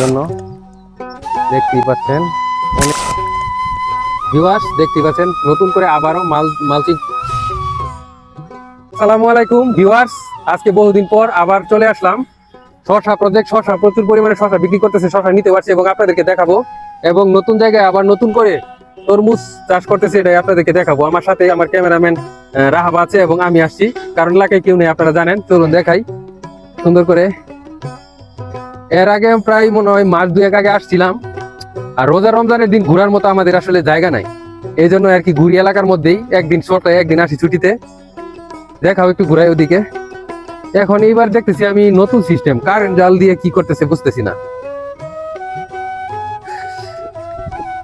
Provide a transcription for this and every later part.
জন্য দেখতেই পাচ্ছেন পাচ্ছেন, নতুন করে আবারও মাল, মালচিং। আলাইকুম আজকে বহুদিন পর আবার চলে আসলাম। শশা প্রজেক্ট শশা প্রচুর পরিমাণে শশা বিক্রি করতেছে, শশা নিতে এবং আপনাদেরকে দেখাবো। এবং নতুন জায়গায় আবার নতুন করে তরমুজ চাষ করতেছে, এটাই আপনাদেরকে দেখাবো। আমার সাথে আমার ক্যামেরাম্যান রাহাব আছে এবং আমি আসছি। কারণ এলাকায় কেউ নেই, আপনারা জানেন। চলুন দেখাই। সুন্দর করে। এর আগে প্রায় মনে হয় মাস দুয়েক আগে আসছিলাম। আর রোজা রমজানের দিন ঘোরার মতো আমাদের আসলে জায়গা নাই। এই জন্য আর কি ঘুরি এলাকার মধ্যেই একদিন ছোট একদিন আসি ছুটিতে। দেখাও একটু ঘুরাই ওদিকে। এখন এইবার দেখতেছি আমি নতুন সিস্টেম কারেন্ট জাল দিয়ে কি করতেছে বুঝতেছি না।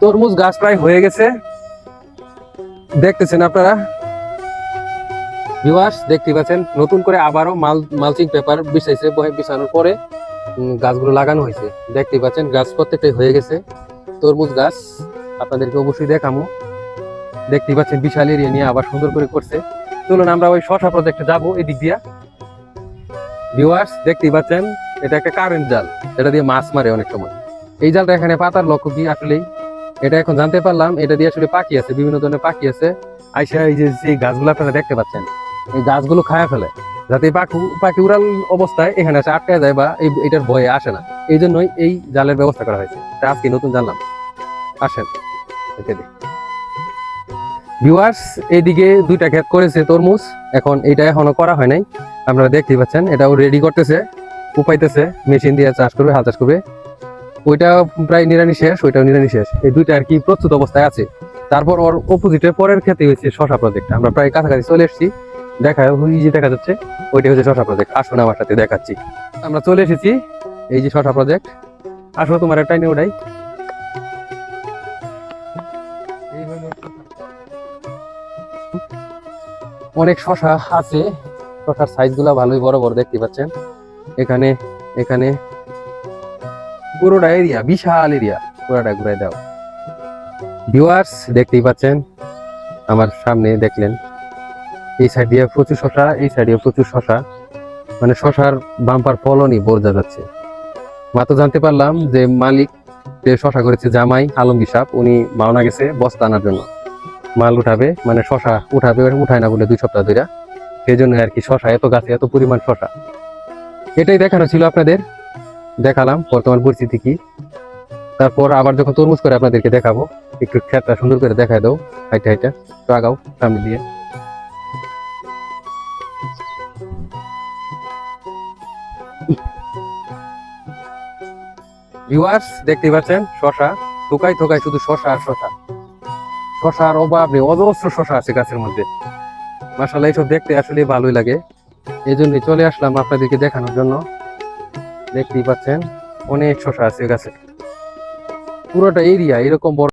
তরমুজ গাছ প্রায় হয়ে গেছে। দেখতেছেন আপনারা? ভিউয়ার্স দেখতে পাচ্ছেন, নতুন করে আবারও মাল মালচিং পেপার বিছাইছে বিছানোর পরে গাছগুলো লাগানো হয়েছে। দেখতে পাচ্ছেন, গাছ প্রত্যেকটাই হয়ে গেছে। তরমুজ গাছ, আপনাদেরকে অবশ্যই দেখামো। দেখতে পাচ্ছেন, বিশাল এরিয়া নিয়ে আবার সুন্দর করে করছে। চলুন আমরা ওই শশা প্রজেক্টে যাব এদিক দিয়া। ভিউয়ার্স দেখতেই পাচ্ছেন, এটা একটা কারেন্ট জাল। এটা দিয়ে মাছ মারে অনেক সময়। এই জালটা এখানে পাতার লক্ষ্য কি আসলেই? এটা এখন জানতে পারলাম, এটা দিয়ে আসলে পাখি আছে, বিভিন্ন ধরনের পাখি আছে। আইসা এই যে গাছগুলো আপনারা দেখতে পাচ্ছেন এই গাছগুলো খায়া ফেলে, যাতে পাখি পাখি উড়াল অবস্থায় এখানে এসে আটকে যায় বা এই এটার ভয়ে আসে না। এই জন্যই এই জালের ব্যবস্থা করা হয়েছে। আজকে নতুন জানলাম আসেন দিই ভিউয়ার্স এইদিকে দুইটা ক্ষেত করেছে তরমুজ। এখন এটা এখনও করা হয় নাই। আপনারা দেখতেই পাচ্ছেন, এটাও রেডি করতেছে, উপাইতেছে মেশিন দিয়ে চাষ করবে, হাল চাষ করবে। ওইটা প্রায় নিরানি শেষ, ওইটাও নিরানি শেষ। এই দুইটা আর কি প্রস্তুত অবস্থায় আছে। তারপর ওর অপোজিটে পরের ক্ষেত্রে হয়েছে শশা প্রজেক্ট আমরা প্রায় কাছাকাছি চলে এসেছি। দেখা ওই যে দেখা যাচ্ছে ওইটা হচ্ছে শশা প্রজেক্ট আসুন আমার সাথে, দেখাচ্ছি। আমরা চলে এসেছি, এই যে শশা প্রজেক্ট আসো, তোমার একটাই নিয়ে ওটাই অনেক শশা আছে, শশার সাইজগুলা ভালোই বড় বড়, দেখতে পাচ্ছেন? এখানে এখানে পুরোটা এরিয়া বিশাল এরিয়া পুরোটা ঘুরাই দাও। ভিউয়ার্স দেখতেই পাচ্ছেন? আমার সামনে দেখলেন। এই সাইড দিয়ে প্রচুর শশা, এই সাইড দিয়ে প্রচুর শশা। মানে শশার বাম্পার ফলনই বোঝা যাচ্ছে। মাত্র জানতে পারলাম যে মালিক যে শশা করেছে জামাই আলমগীর সাহেব উনি মাওনা গেছে বস্তা আনার জন্য। মাল উঠাবে মানে শশা উঠাবে, উঠায় না বলে দুই সপ্তাহ ধরে সেই জন্য আর কি শশা, এত গাছে এত পরিমাণ শশা। এটাই দেখানো ছিল আপনাদের। দেখালাম, বর্তমান পরিস্থিতি কি। তারপর আবার যখন তরমুজ করে আপনাদেরকে দেখাবো, একটু খেতটা সুন্দর করে দেখায় দাও, হাইটা হাইটা। তো আগাও, সামনে দিয়ে। ভিউয়ার্স দেখতেই পাচ্ছেন, শশা। থোকায় থোকায় শুধু শশা আর শশা। শশার অভাব নেই অজস্র শশা আছে গাছের মধ্যে। মাসাল্লাহ এইসব দেখতে আসলে ভালোই লাগে। এই জন্যই চলে আসলাম আপনাদেরকে দেখানোর জন্য। দেখতেই পাচ্ছেন, অনেক শশা আছে গাছে। পুরোটা এরিয়া এরকম বড়